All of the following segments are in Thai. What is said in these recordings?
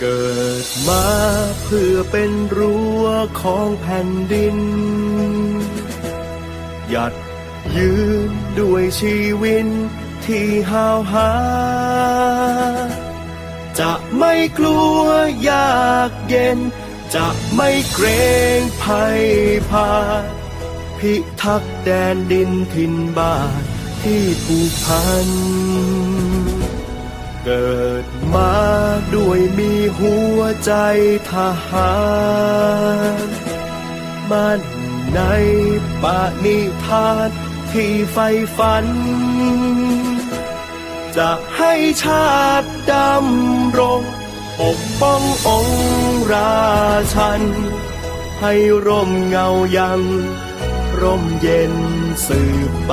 เกิดมาเพื่อเป็นรั้วของแผ่นดิน หยัดยืนด้วยชีวิตที่หาวหา จะไม่กลัวยากเย็น จะไม่เกรงภัยพานพิทักษ์แดนดินถิ่นบ้านที่ผูกพัน เกิด มาด้วยมีหัวใจทหารมั่นในปณิธานที่ใฝ่ฝัน จะให้ชาติดำรงปกป้ององค์ราชัน ให้ร่มเงายัง ร่มเย็นสืบไป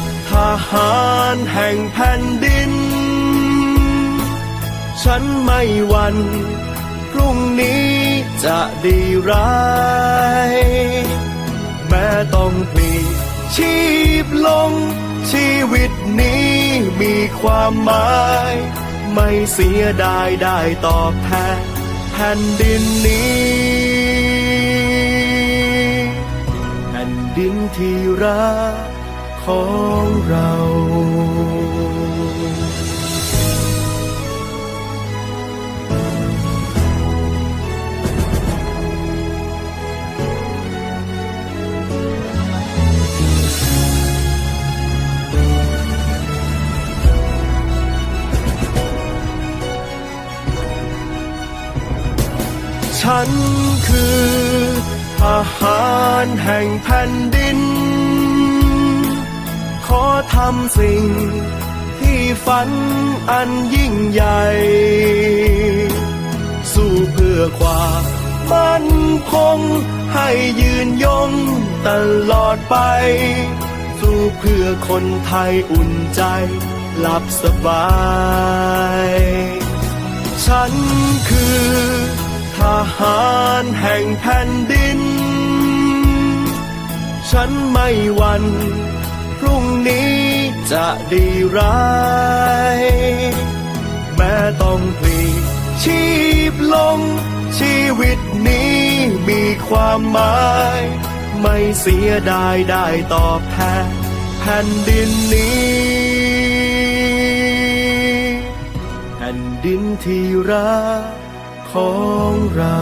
ทหารแห่งแผ่นดิน ฉันไม่หวันพรุ่งนี้จะดีร้าย แม้ต้องพลีชีพลง ชีวิตนี้มีความหมาย ไม่เสียดายได้ตอบแทนแผ่นดินนี้แผ่นดินที่รัก ของเราฉันคือทหารแห่งแผ่นดิน อทำสิ่ง ที่ฝันอันยิ่งใหญ่ สู้เพื่อความมั่นคง ให้ยืนยงตลอดไป สู้เพื่อคนไทยอุ่นใจ หลับสบาย ฉันคือทหารแห่งแผ่นดิน ฉันไม่หวัน พรุ่งนี้จะดีร้าย แม้ต้องพลีชีพลง ชีวิตนี้มีความหมาย ไม่เสียดายได้ตอบแทนแผ่นดินนี้ แผ่นดินที่รักของเรา